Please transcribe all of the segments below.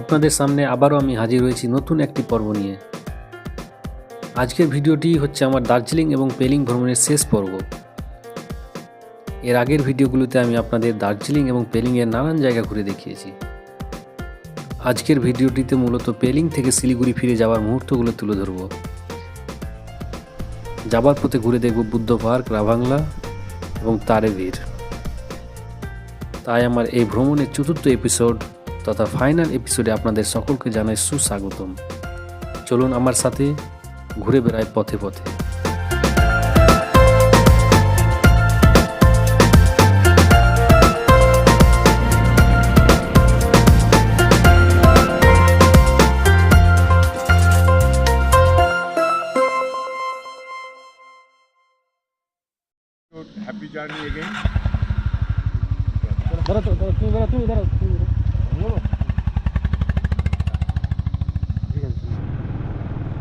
আপনাদের সামনে আবারও আমি হাজির হয়েছি নতুন একটি পর্ব নিয়ে। আজকের ভিডিওটি হচ্ছে আমার দার্জিলিং এবং পেলিং ভ্রমণের শেষ পর্ব। এর আগের ভিডিওগুলোতে আমি আপনাদের দার্জিলিং এবং পেলিংয়ের নানান জায়গা ঘুরে দেখিয়েছি। আজকের ভিডিওটিতে মূলত পেলিং থেকে শিলিগুড়ি ফিরে যাওয়ার মুহূর্তগুলো তুলে ধরব। যাবার পথে ঘুরে দেখব বুদ্ধ পার্ক, রাভাংলা এবং তারেভীর। তাই আমার এই ভ্রমণের চতুর্থ এপিসোড তথা ফাইনাল এপিসোডে আপনাদের সকলকে জানাই সুস্বাগতম। চলুন আমার সাথে ঘুরে বেড়ায় পথে পথে। Happy journey again.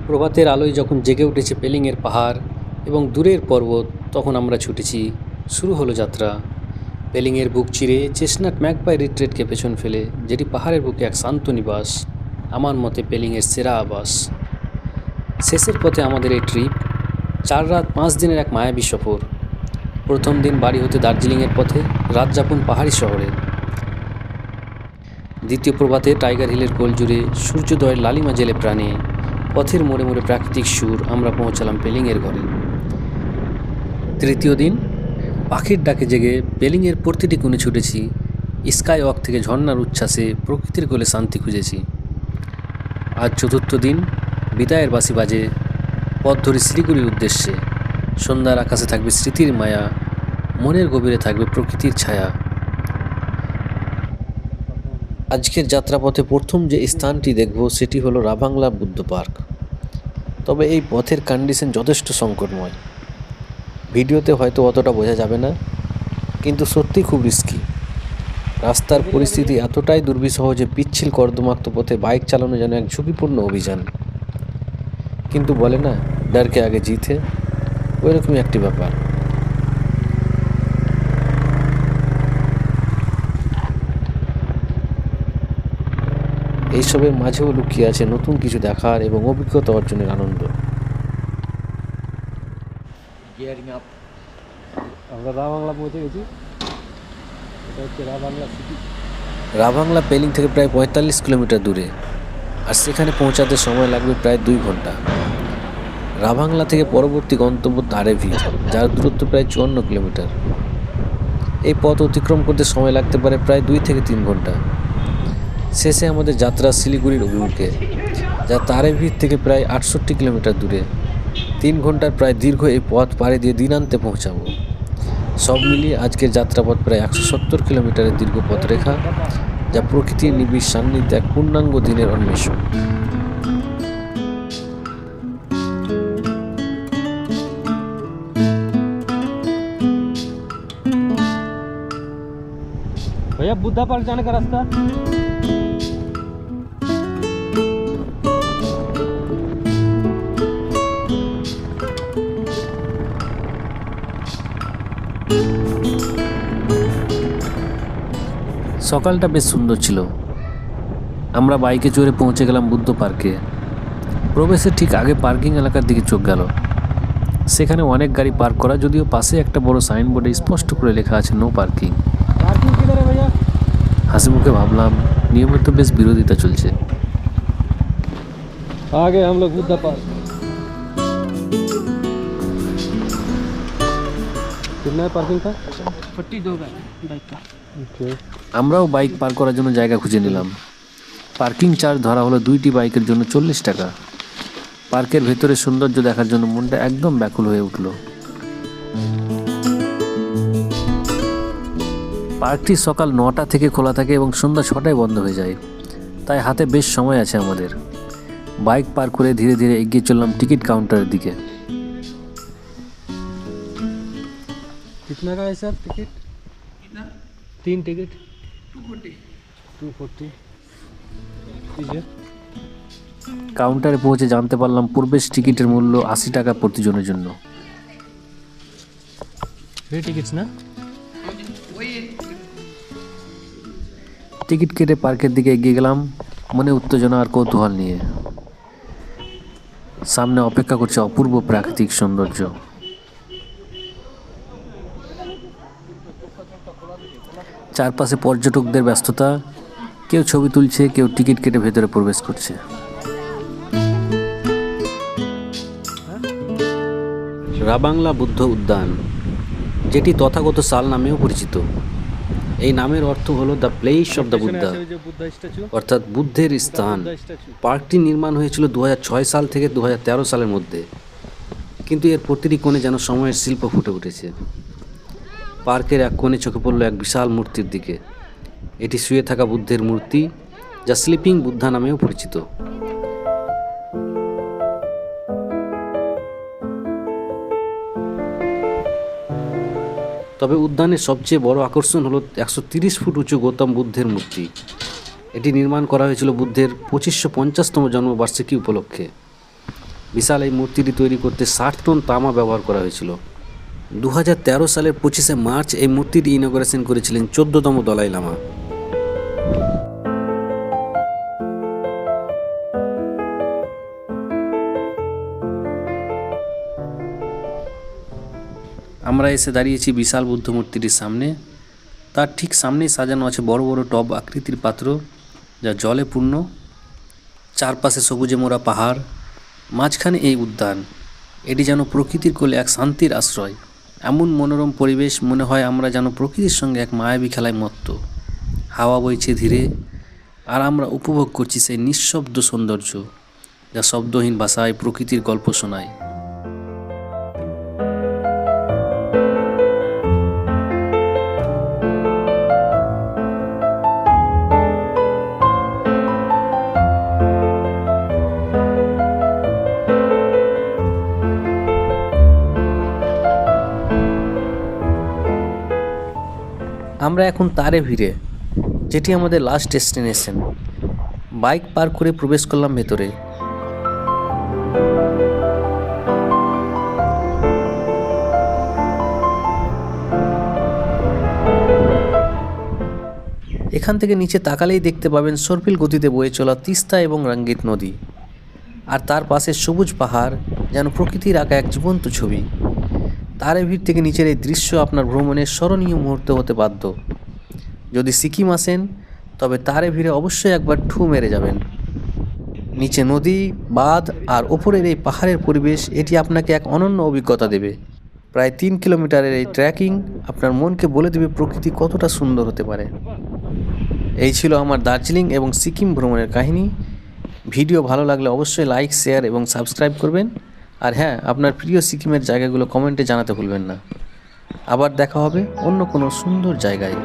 প্রভাতের আলোয় যখন জেগে উঠেছে পেলিংয়ের পাহাড় এবং দূরের পর্বত, তখন আমরা ছুটেছি, শুরু হলো যাত্রা। পেলিংয়ের বুক চিরে চেস্টনাট ম্যাকপাই রিট্রেটকে পেছন ফেলে, যেটি পাহাড়ের বুকে এক শান্ত নিবাস, আমার মতে পেলিংয়ের সেরা আবাস। শেষের পথে আমাদের এই ট্রিপ চার রাত পাঁচ দিনের এক মায়াবী সফর। প্রথম দিন বাড়ি হতে দার্জিলিংয়ের পথে, রাত যাপন পাহাড়ি শহরে। দ্বিতীয় প্রভাতে টাইগার হিলের কোল জুড়ে সূর্যোদয়ের লালিমা জেলে প্রাণে, পথের মোড়ে মোড়ে প্রাকৃতিক সুর আমরা পৌঁছালাম পেলিংয়ের ঘরে। তৃতীয় দিন, পাখির ডাকে জেগে পেলিংয়ের প্রতিটি কোণে ছুটেছি স্কাই ওয়াক থেকে ঝর্নার উচ্ছ্বাসে প্রকৃতির কোলে শান্তি খুঁজেছি। আজ চতুর্থ দিন, বিদায়ের বাসি বাজে, পথ ধরে শিলিগুড়ির উদ্দেশ্যে। সন্ধ্যার আকাশে থাকবে স্মৃতির মায়া, মনের গভীরে থাকবে প্রকৃতির ছায়া। আজকের যাত্রাপথে প্রথম যে স্থানটি দেখব সেটি হলো রাভাংলা বুদ্ধ পার্ক। তবে এই পথের কন্ডিশন যথেষ্ট সংকটময়। ভিডিওতে হয়তো অতটা বোঝা যাবে না, কিন্তু সত্যি খুব রিস্কি রাস্তার পরিস্থিতি এতটাই দুর্বিষহ যে পিচ্ছিল কর্দমাক্ত পথে বাইক চালানো যেন এক ঝুঁকিপূর্ণ অভিযান। কিন্তু বলে না, ডারকে আগে জিতে। ওইরকমই একটি ব্যাপার। এইসবের মাঝেও লুকিয়ে আছে নতুন কিছু দেখার এবং অভিজ্ঞতা অর্জনের আনন্দ। গিয়ারিং আপ আমরা রাবাংলা পৌঁছে গেছি। এটা হচ্ছে রাবাংলা সিটি রাভাংলা পেলিং থেকে প্রায় পঁয়তাল্লিশ কিলোমিটার দূরে আর সেখানে পৌঁছাতে সময় লাগবে প্রায় দুই ঘণ্টা। রাভাংলা থেকে পরবর্তী গন্তব্য তারেভি যার দূরত্ব প্রায় চুয়ান্ন কিলোমিটার। এই পথ অতিক্রম করতে সময় লাগতে পারে প্রায় দুই থেকে তিন ঘণ্টা। শেষে আমাদের যাত্রা শিলিগুড়ির অভিমুখে যা তারেভির থেকে প্রায় আটষট্টি কিলোমিটার দূরে তিন ঘন্টার প্রায় দীর্ঘ এই পথ পাড়ি দিয়ে দিনান্তে পৌঁছাবো সব মিলিয়ে আজকের যাত্রাপথ প্রায় একশো সত্তর কিলোমিটারের দীর্ঘ পথরেখা যা প্রকৃতির নিবিড় সান্নিধ্যে এক পূর্ণাঙ্গ দিনের অন্বেষণ भैया बुद्धा पार्क जाने का रास्ता সকালটা বেশ সুন্দর ছিল আমরা বাইকে চড়ে পৌঁছে গেলাম বুদ্ধ পার্কে প্রবেশের ঠিক আগে পার্কিং এলাকার দিকে চোখ গেল সেখানে অনেক গাড়ি পার্ক করা যদিও পাশে একটা বড় সাইনবোর্ডে স্পষ্ট করে লেখা আছে নো পার্কিং पार्किंग किधर है भैया হাসি মুখে ভাবলাম নিয়মের তো বেশ বিরোধিতা চলছে आ गए हम लोग बुद्धा पार्क कितना है पार्किंग का फोर्टी दो का बाइक का ओके আমরাও বাইক পার করার জন্য জায়গা খুঁজে নিলাম পার্কিং চার্জ ধরা হলো দুইটি বাইকের জন্য চল্লিশ টাকা পার্কের ভেতরে সৌন্দর্য দেখার জন্য মনটা একদম ব্যাকুল হয়ে উঠল পার্কটি সকাল নটা থেকে খোলা থাকে এবং সন্ধ্যা ছটায় বন্ধ হয়ে যায় তাই হাতে বেশ সময় আছে আমাদের বাইক পার করে ধীরে ধীরে এগিয়ে চললাম টিকিট কাউন্টারের দিকে कितना का है सर टिकट तीन ticket two forty two forty कीजिए কাউন্টারে পৌঁছে জানতে পারলাম প্রবেশ টিকিটের মূল্য আশি টাকা প্রতিজনের জন্য थ्री टिकट्स ना টিকিট কেটে পার্কের দিকে এগিয়ে গেলাম মনে উত্তেজনা আর কৌতূহল নিয়ে সামনে অপেক্ষা করছে অপূর্ব প্রাকৃতিক সৌন্দর্য চারপাশে পর্যটকদের ব্যস্ততা, কেউ ছবি তুলছে, কেউ টিকিট কেটে ভেতরে প্রবেশ করছে। রাবাংলা বুদ্ধ উদ্যান, যেটি তথাগত সাল নামেও পরিচিত। এই নামের অর্থ হলো the place of the Buddha অর্থাৎ বুদ্ধের স্থান। পার্কটি নির্মাণ হয়েছিল দু হাজার ছয় সাল থেকে দু হাজার তেরো সালের মধ্যে, কিন্তু এর প্রতিটি কোণে যেন সময়ের শিল্প ফুটে উঠেছে। পার্কের এক কোণে চোখে পড়ল এক বিশাল মূর্তির দিকে। এটি শুয়ে থাকা বুদ্ধের মূর্তি, যা স্লিপিং বুদ্ধা নামেও পরিচিত। তবে উদ্যানের সবচেয়ে বড় আকর্ষণ হলো একশো ফুট উঁচু গৌতম বুদ্ধের মূর্তি। এটি নির্মাণ করা হয়েছিল বুদ্ধের পঁচিশশো পঞ্চাশতম জন্মবার্ষিকী উপলক্ষে। বিশাল এই মূর্তিটি তৈরি করতে ষাট টন তামা ব্যবহার করা হয়েছিল। দু সালের পঁচিশে মার্চ এই মূর্তিটি ইনগ্রেশন করেছিলেন চোদ্দতম দলাই লামা। আমরা এসে দাঁড়িয়েছি বিশাল বুদ্ধ মূর্তিটির সামনে। তার ঠিক সামনেই সাজানো আছে বড় বড় টব আকৃতির পাত্র, যা জলে পূর্ণ। চারপাশে সবুজে মোড়া পাহাড়, মাঝখানে এই উদ্যান। এটি যেন প্রকৃতির কোলে এক শান্তির আশ্রয়। এমন মনোরম পরিবেশ মনে হয় আমরা যেন প্রকৃতির সঙ্গে এক মায়াবী খেলায় মত্ত। হাওয়া বইছে ধীরে, আর আমরা উপভোগ করছি সেই নিঃশব্দ সৌন্দর্য, যা শব্দহীন ভাষায় প্রকৃতির গল্প শোনায়। আমরা এখন তারে ভিড়ে, যেটি আমাদের লাস্ট ডেস্টিনেশন বাইক পার করে প্রবেশ করলাম ভেতরে। এখান থেকে নিচে তাকালেই দেখতে পাবেন সর্পিল গতিতে বয়ে চলা তিস্তা এবং রঙ্গিত নদী। আর তার পাশে সবুজ পাহাড়, যেন প্রকৃতির আঁকা এক জীবন্ত ছবি। তারে ভিড় থেকে নিচের এই দৃশ্য আপনার ভ্রমণের স্মরণীয় মুহূর্ত হতে বাধ্য। যদি সিকিম আসেন, তবে তারে ভিড়ে অবশ্যই একবার ঠু মেরে যাবেন। নিচে নদী, বাঁধ আর ওপরের এই পাহাড়ের পরিবেশ, এটি আপনাকে এক অনন্য অভিজ্ঞতা দেবে। প্রায় তিন কিলোমিটারের এই ট্রেকিং আপনার মনকে বলে দেবে প্রকৃতি কতটা সুন্দর হতে পারে। এই ছিল আমার দার্জিলিং এবং সিকিম ভ্রমণের কাহিনী। ভিডিও ভালো লাগলে অবশ্যই লাইক, শেয়ার এবং সাবস্ক্রাইব করবেন। আর হ্যাঁ আপনার প্রিয় সিকিমের জায়গাগুলো কমেন্টে জানাতে ভুলবেন না। আবার দেখা হবে অন্য কোনো সুন্দর জায়গায়।